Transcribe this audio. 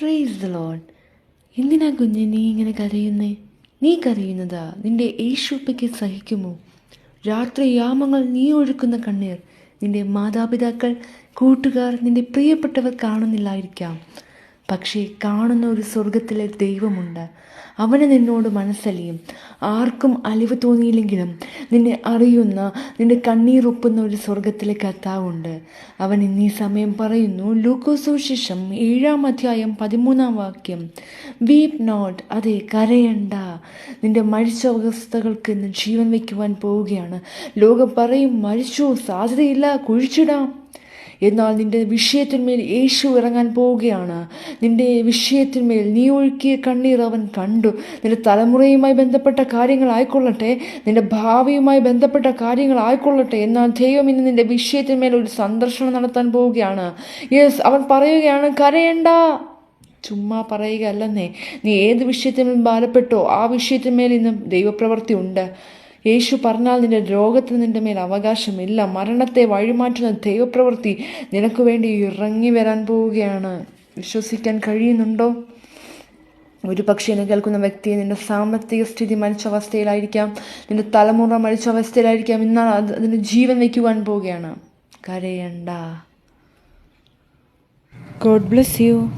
Praise the load എന്തിനാ കുഞ്ഞ് നീ ഇങ്ങനെ കരയുന്നേ? നീ കരയുന്നതാ. നിന്റെ യേശുപ്പയ്ക്ക് സഹിക്കുമോ? രാത്രി യാമങ്ങൾ നീ ഒഴുക്കുന്ന കണ്ണീർ. നിന്റെ മാതാപിതാക്കൾ കൂട്ടുകാർ നിന്റെ പ്രിയപ്പെട്ടവർ കാണുന്നില്ലായിരിക്കാം. പക്ഷേ കാണുന്ന ഒരു സ്വർഗത്തിലെ ദൈവമുണ്ട്. അവന് നിന്നോട് മനസ്സലിയും. ആർക്കും അലിവ് തോന്നിയില്ലെങ്കിലും നിന്നെ അറിയുന്ന നിന്റെ കണ്ണീറൊപ്പുന്ന ഒരു സ്വർഗത്തിലെ കർത്താവുണ്ട്. അവൻ ഇന്നീ സമയം പറയുന്നു ലൂക്കോസുശേഷം ഏഴാം അധ്യായം പതിമൂന്നാം വാക്യം വീപ് നോട്ട് അതെ കരയണ്ട. നിന്റെ മരിച്ച അവസ്ഥകൾക്ക് ഇന്ന് ജീവൻ വയ്ക്കുവാൻ പോവുകയാണ്. ലോകം പറയും മരിച്ചു സാധ്യതയില്ല കുഴിച്ചിടാം. എന്നാൽ നിന്റെ വിഷയത്തിന്മേൽ യേശു ഇറങ്ങാൻ പോവുകയാണ്. നിന്റെ വിഷയത്തിന്മേൽ നീ ഒഴുക്കിയ കണ്ണീർ അവൻ കണ്ടു. നിന്റെ തലമുറയുമായി ബന്ധപ്പെട്ട കാര്യങ്ങൾ ആയിക്കൊള്ളട്ടെ. നിന്റെ ഭാവിയുമായി ബന്ധപ്പെട്ട കാര്യങ്ങൾ ആയിക്കൊള്ളട്ടെ. എന്നാൽ ദൈവം ഇന്ന് നിന്റെ വിഷയത്തിന്മേൽ ഒരു സന്ദർശനം നടത്താൻ പോവുകയാണ്. യെസ് അവൻ പറയുകയാണ് കരയണ്ട. ചുമ്മാ പറയുക അല്ലെന്നേ നീ ഏത് വിഷയത്തിന്മേൽ ബാലപ്പെട്ടോ ആ വിഷയത്തിന്മേൽ ഇന്ന് ദൈവപ്രവൃത്തി ഉണ്ട്. യേശു പറഞ്ഞാൽ നിന്റെ രോഗത്തിന് നിന്റെ മേൽ അവകാശമില്ല. മരണത്തെ വഴിമാറ്റുന്ന ദൈവപ്രവൃത്തി നിനക്ക് വേണ്ടി ഇറങ്ങി വരാൻ പോവുകയാണ്. വിശ്വസിക്കാൻ കഴിയുന്നുണ്ടോ? ഒരു പക്ഷേ എന്നെ കേൾക്കുന്ന വ്യക്തി നിന്റെ സാമ്പത്തിക സ്ഥിതി മരിച്ച അവസ്ഥയിലായിരിക്കാം. നിന്റെ തലമുറ മരിച്ച അവസ്ഥയിലായിരിക്കാം. ഇന്നാൾ അത് അതിന് ജീവൻ വയ്ക്കുവാൻ പോവുകയാണ്. കരയണ്ട. God bless you